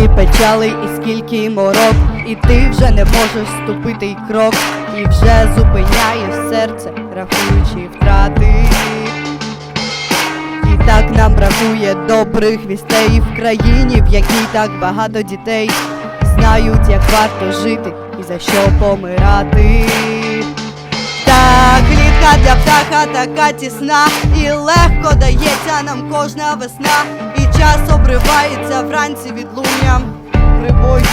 навчали і скільки їм урок, і ти вже не можеш ступити й крок, і вже зупиняєш серце, рахуючи втрати. І так нам бракує добрих вістей в країні, в якій так багато дітей знають, як варто жити і за що помирати. Так, клітка для птаха така тісна, і легко дається нам кожна весна, час обривається вранці відлунням прибою.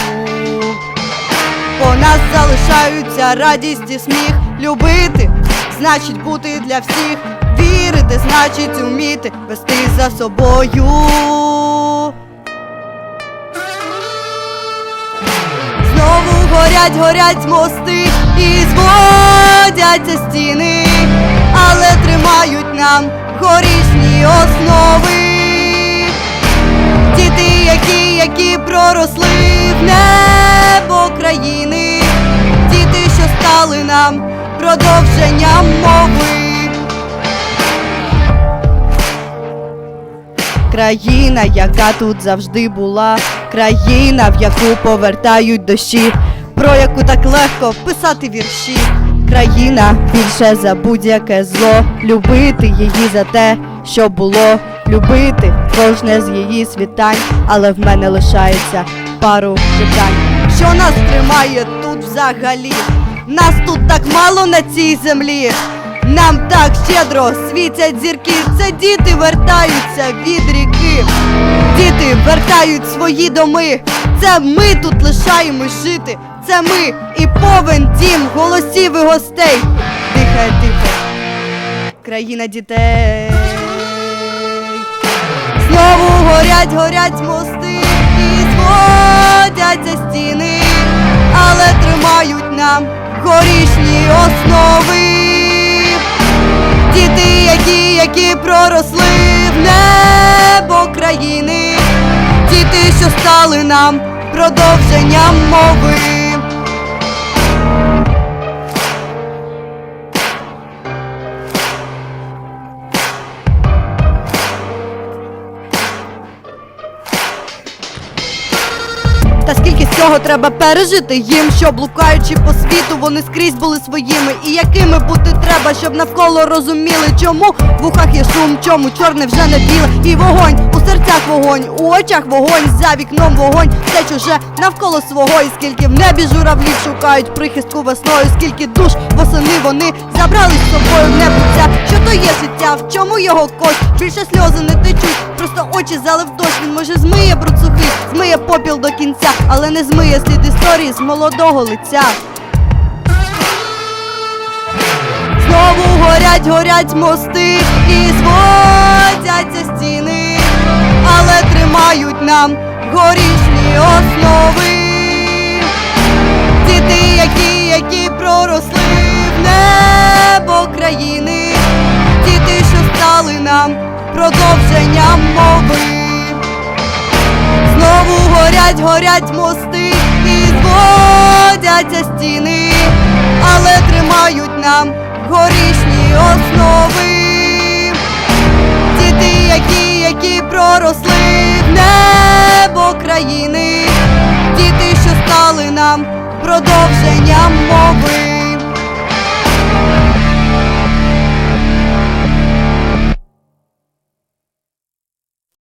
По нас залишаються радість і сміх. Любити значить бути для всіх. Вірити значить уміти вести за собою. Знову горять, горять мости і зводяться стіни, але тримають нам горішні основи. Нам продовженням мови. Країна, яка тут завжди була, країна, в яку повертають дощі, про яку так легко писати вірші. Країна більше за будь-яке зло, любити її за те, що було, любити кожне з її світань, але в мене лишається пару питань. Що нас тримає тут взагалі? Нас тут так мало на цій землі. Нам так щедро світять зірки, це діти вертаються від ріки, діти вертають свої доми. Це ми тут лишаємось жити. Це ми і повен дім голосів і гостей. Дихає тихо, країна дітей. Знову горять, горять мости і зводяться стіни, основи. Діти, які, які проросли в небо країни, діти, що стали нам продовженням мови. Та скільки з цього треба пережити їм, що блукаючи по світу, вони скрізь були своїми. І якими бути треба, щоб навколо розуміли, чому в ухах є шум, чому чорне вже не біле, і вогонь серцях вогонь, у очах вогонь, за вікном вогонь, все чуже навколо свого, і скільки в небі журавлів шукають прихистку весною, скільки душ восени вони забрали з собою в небуття. Що то є життя, в чому його кость? Більше сльози не течуть, просто очі залив дощ. Він може змиє бруд сухий, змиє попіл до кінця, але не змиє слід історії з молодого лиця. Знову горять, горять мости і зводяться стіни, але тримають нам горішні основи. Діти, які, які проросли в небо країни, діти, що стали нам продовженням мови. Знову горять, горять мости і зводяться стіни, але тримають нам горішні основи. Продовженням мови.